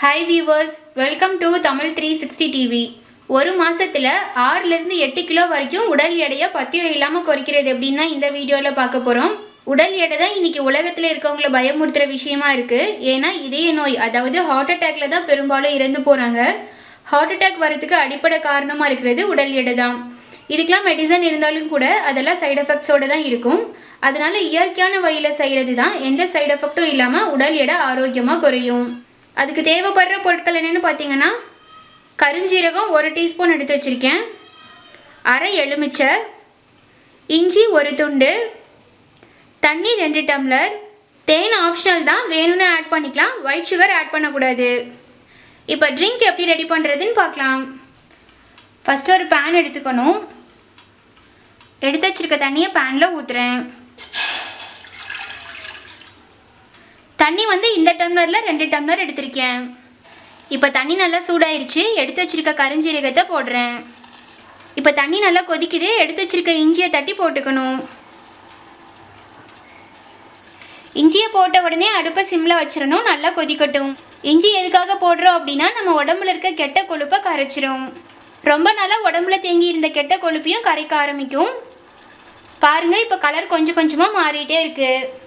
Hi viewers welcome to Tamil three sixty TV ஒரு மாதத்தில் ஆறுலேருந்து எட்டு கிலோ வரைக்கும் உடல் எடையை பத்தியம் இல்லாமல் குறைக்கிறது எப்படின்னு தான் இந்த வீடியோவில் பார்க்க போகிறோம் உடல் எடை தான் இன்றைக்கி உலகத்தில் இருக்கவங்கள பயமுறுத்துகிற விஷயமா இருக்குது ஏன்னா இதய நோய் அதாவது ஹார்ட் அட்டாக்ல தான் பெரும்பாலும் இறந்து போகிறாங்க ஹார்ட் அட்டாக் வரதுக்கு அடிப்படை காரணமாக இருக்கிறது உடல் எடை தான். இதுக்கெலாம் மெடிசன் இருந்தாலும் கூட அதெல்லாம் சைடு எஃபெக்ட்ஸோடு தான் இருக்கும். அதனால் இயற்கையான வழியில் செய்கிறது தான் எந்த சைடு எஃபெக்ட்டும் இல்லாமல் உடல் எடை ஆரோக்கியமாக குறையும். அதுக்கு தேவைப்படுற பொருட்கள் என்னென்னு பார்த்தீங்கன்னா கருஞ்சீரகம் ஒரு டீஸ்பூன் எடுத்து வச்சுருக்கேன். அரை எலுமிச்சை இஞ்சி ஒரு துண்டு தண்ணி ரெண்டு டம்ளர் தேன் ஆப்ஷனல் தான் வேணும்னு ஆட் பண்ணிக்கலாம் ஒயிட் சுகர் ஆட் பண்ணக்கூடாது. இப்போ ட்ரிங்க் எப்படி ரெடி பண்ணுறதுன்னு பார்க்கலாம். ஃபஸ்ட்டு ஒரு பேன் எடுத்துக்கணும். எடுத்து வச்சுருக்க தண்ணியை பேனில் ஊற்றுறேன் தண்ணி வந்து இந்த டம்ளரில் ரெண்டு டம்ளர் எடுத்திருக்கேன். இப்போ தண்ணி நல்லா சூடாயிருச்சு. எடுத்து வச்சிருக்க கருஞ்சீரகத்தை போடுறேன். இப்போ தண்ணி நல்லா கொதிக்குது. எடுத்து வச்சிருக்க இஞ்சியை தட்டி போட்டுக்கணும். இஞ்சியை போட்ட உடனே அடுப்பை சிம்மில் வச்சிடணும். நல்லா கொதிக்கட்டும். இஞ்சி எதுக்காக போடுறோம் அப்படின்னா நம்ம உடம்புல இருக்க கெட்ட கொழுப்பை கரைச்சிரும். ரொம்ப நாளாக உடம்புல தேங்கி இருந்த கெட்ட கொழுப்பையும் கரைக்க ஆரம்பிக்கும். பாருங்கள் இப்போ கலர் கொஞ்சம் கொஞ்சமாக மாறிட்டே இருக்குது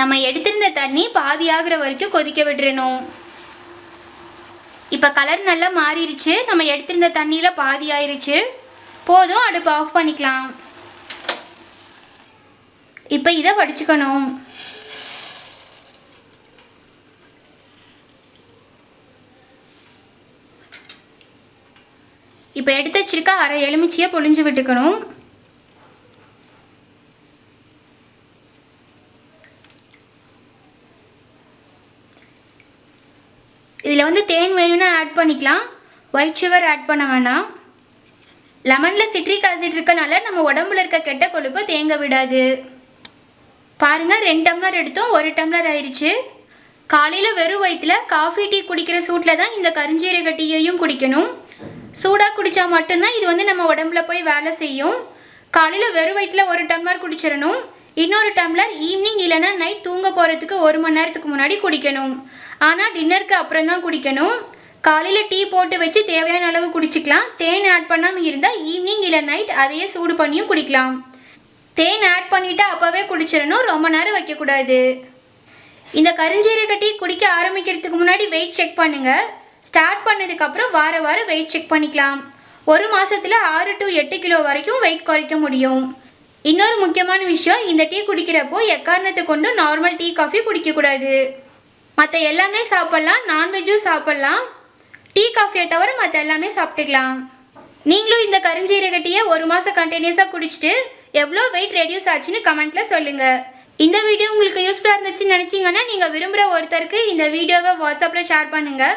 நம்ம எடுத்திருந்த தண்ணி பாதி ஆகிற வரைக்கும் கொதிக்க விட்டுறணும். இப்போ கலர் நல்லா மாறிடுச்சு. நம்ம எடுத்திருந்த தண்ணியில் பாதி ஆயிடுச்சு போதும் அடுப்பு ஆஃப் பண்ணிக்கலாம். இப்போ இதை வடிச்சுக்கணும். இப்போ எடுத்து வச்சிருக்க அரை எலுமிச்சியை பொழிஞ்சு விட்டுக்கணும். இதில் வந்து தேன் வேணும்னா ஆட் பண்ணிக்கலாம். ஒயிட் சுகர் ஆட் பண்ண வேணாம். லெமனில் சிட்ரிக் ஆசிட் இருக்கனால நம்ம உடம்புல இருக்க கெட்ட கொழுப்பை தேங்க விடாது. பாருங்க ரெண்டு டம்ளர் எடுத்தோம் ஒரு டம்ளர் ஆயிடுச்சு காலையில் வெறும் வயிற்றில் காஃபி டீ குடிக்கிற சூட்டில் தான் இந்த கருஞ்சீரக டீயையும் குடிக்கணும். சூடாக குடித்தா மட்டும்தான் இது வந்து நம்ம உடம்புல போய் வேலை செய்யும். காலையில் வெறும் வயிற்றில் ஒரு டம்ளர் குடிச்சிடணும். இன்னொரு டம்ளர் ஈவினிங் இல்லைன்னா நைட் தூங்க போகிறதுக்கு ஒரு மணி நேரத்துக்கு முன்னாடி குடிக்கணும். ஆனால் டின்னருக்கு அப்புறம் தான் குடிக்கணும். காலையில் டீ போட்டு வச்சு தேவையான அளவு குடிச்சிக்கலாம். தேன் ஆட் பண்ணாமல் இருந்தால் ஈவினிங் இல்லை நைட் அதையே சூடு பண்ணியும் குடிக்கலாம். தேன் ஆட் பண்ணிவிட்டு அப்போவே குடிச்சிடணும். ரொம்ப நேரம் வைக்கக்கூடாது. இந்த கருஞ்சீரக டீ குடிக்க ஆரம்பிக்கிறதுக்கு முன்னாடி வெயிட் செக் பண்ணுங்கள் ஸ்டார்ட் பண்ணதுக்கப்புறம் வார வாரம் வெயிட் செக் பண்ணிக்கலாம். ஒரு மாதத்தில் ஆறு டு எட்டு கிலோ வரைக்கும் வெயிட் குறைக்க முடியும். இன்னொரு முக்கியமான விஷயம் இந்த டீ குடிக்கிறப்போ எக்காரணத்தை கொண்டு நார்மல் டீ காஃபி குடிக்கக்கூடாது. மற்ற எல்லாமே சாப்பிட்லாம் நான்வெஜ்ஜும் சாப்பிட்லாம். டீ காஃபியை தவிர மற்ற எல்லாமே சாப்பிட்டுக்கலாம். நீங்களும் இந்த கருஞ்சீரக டீயை ஒரு மாதம் கண்டினியூஸாக குடிச்சிட்டு எவ்வளோ வெயிட் ரெடியூஸ் ஆச்சுன்னு கமெண்ட்டில் சொல்லுங்கள் இந்த வீடியோ உங்களுக்கு யூஸ்ஃபுல்லாக இருந்துச்சுன்னு நினச்சிங்கன்னா நீங்கள் விரும்புகிற ஒருத்தருக்கு இந்த வீடியோவை வாட்ஸ்அப்பில் ஷேர் பண்ணுங்கள்